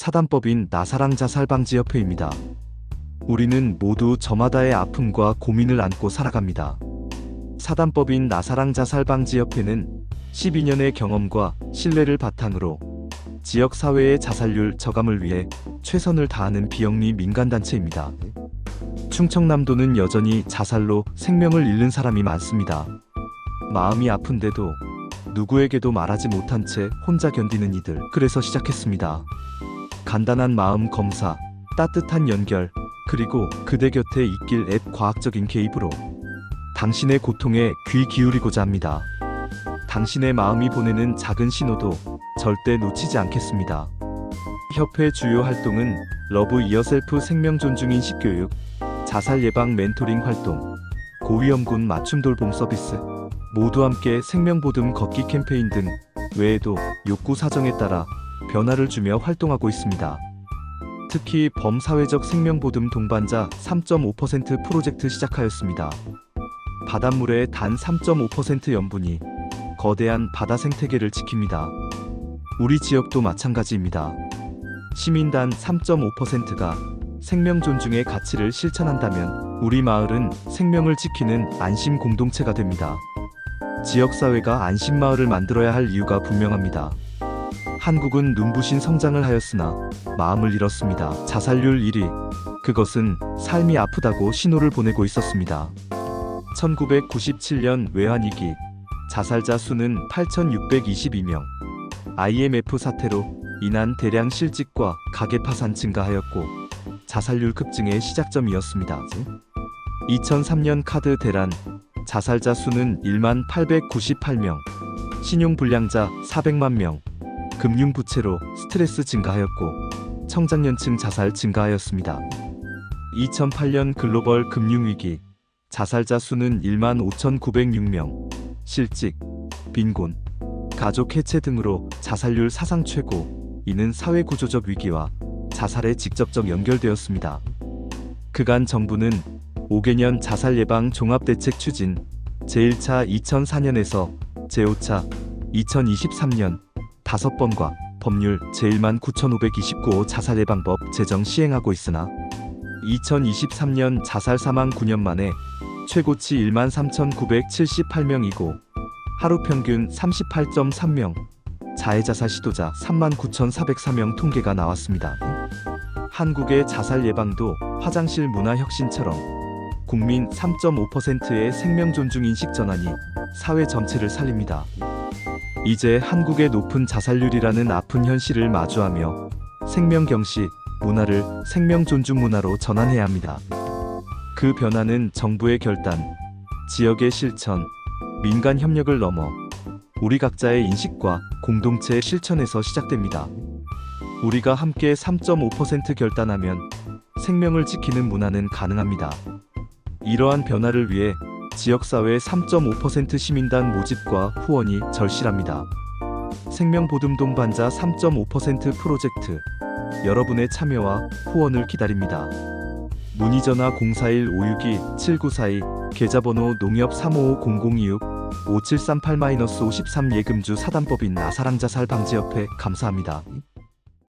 사단법인 나사랑 자살방지협회입니다. 우리는 모두 저마다의 아픔과 고민을 안고 살아갑니다. 사단법인 나사랑 자살방지협회는 12년의 경험과 신뢰를 바탕으로 지역 사회의 자살률 저감을 위해 최선을 다하는 비영리 민간단체입니다. 충청남도는 여전히 자살로 생명을 잃는 사람이 많습니다. 마음이 아픈데도 누구에게도 말하지 못한 채 혼자 견디는 이들. 그래서 시작했습니다. 간단한 마음 검사, 따뜻한 연결, 그리고 그대 곁에 있길 앱 과학적인 개입으로 당신의 고통에 귀 기울이고자 합니다. 당신의 마음이 보내는 작은 신호도 절대 놓치지 않겠습니다. 협회 주요 활동은 러브 이어셀프 생명 존중 인식 교육, 자살 예방 멘토링 활동, 고위험군 맞춤 돌봄 서비스, 모두 함께 생명 보듬 걷기 캠페인 등 외에도 욕구 사정에 따라 변화를 주며 활동하고 있습니다. 특히 범사회적 생명 보듬 동반자 3.5% 프로젝트 시작하였습니다. 바닷물의 단 3.5% 염분이 거대한 바다 생태계를 지킵니다. 우리 지역도 마찬가지입니다. 시민단 3.5%가 생명 존중의 가치를 실천한다면 우리 마을은 생명을 지키는 안심 공동체가 됩니다. 지역사회가 안심마을을 만들어야 할 이유가 분명합니다. 한국은 눈부신 성장을 하였으나 마음을 잃었습니다. 자살률 1위. 그것은 삶이 아프다고 신호를 보내고 있었습니다. 1997년 외환위기. 자살자 수는 8,622명. IMF 사태로 인한 대량 실직과 가계 파산 증가하였고 자살률 급증의 시작점이었습니다. 2003년 카드 대란 자살자 수는 1만 898명, 신용 불량자 400만 명, 금융부채로 스트레스 증가하였고 청장년층 자살 증가하였습니다. 2008년 글로벌 금융위기 자살자 수는 1만 5,906명, 실직, 빈곤, 가족 해체 등으로 자살률 사상 최고, 이는 사회 구조적 위기와 자살에 직접적 연결되었습니다. 그간 정부는 5개년 자살 예방 종합대책 추진 제1차 2004년에서 제5차 2023년 5번과 법률 제1만 9,529호 자살 예방법 제정 시행하고 있으나 2023년 자살 사망 9년 만에 최고치 1만 3,978명이고 하루 평균 38.3명 자해 자살 시도자 3만 9,404명 통계가 나왔습니다. 한국의 자살 예방도 화장실 문화 혁신처럼 국민 3.5%의 생명 존중 인식 전환이 사회 전체를 살립니다. 이제 한국의 높은 자살률이라는 아픈 현실을 마주하며 생명 경시 문화를 생명 존중 문화로 전환해야 합니다. 그 변화는 정부의 결단, 지역의 실천, 민간 협력을 넘어 우리 각자의 인식과 공동체의 실천에서 시작됩니다. 우리가 함께 3.5% 결단하면 생명을 지키는 문화는 가능합니다. 이러한 변화를 위해 지역사회 3.5% 시민단 모집과 후원이 절실합니다. 생명보듬 동 반자 3.5% 프로젝트 여러분의 참여와 후원을 기다립니다. 문의 전화 041-562-7942 계좌번호 농협 355-0026 5738-53 예금주 사단법인 나사랑자살 방지협회 감사합니다.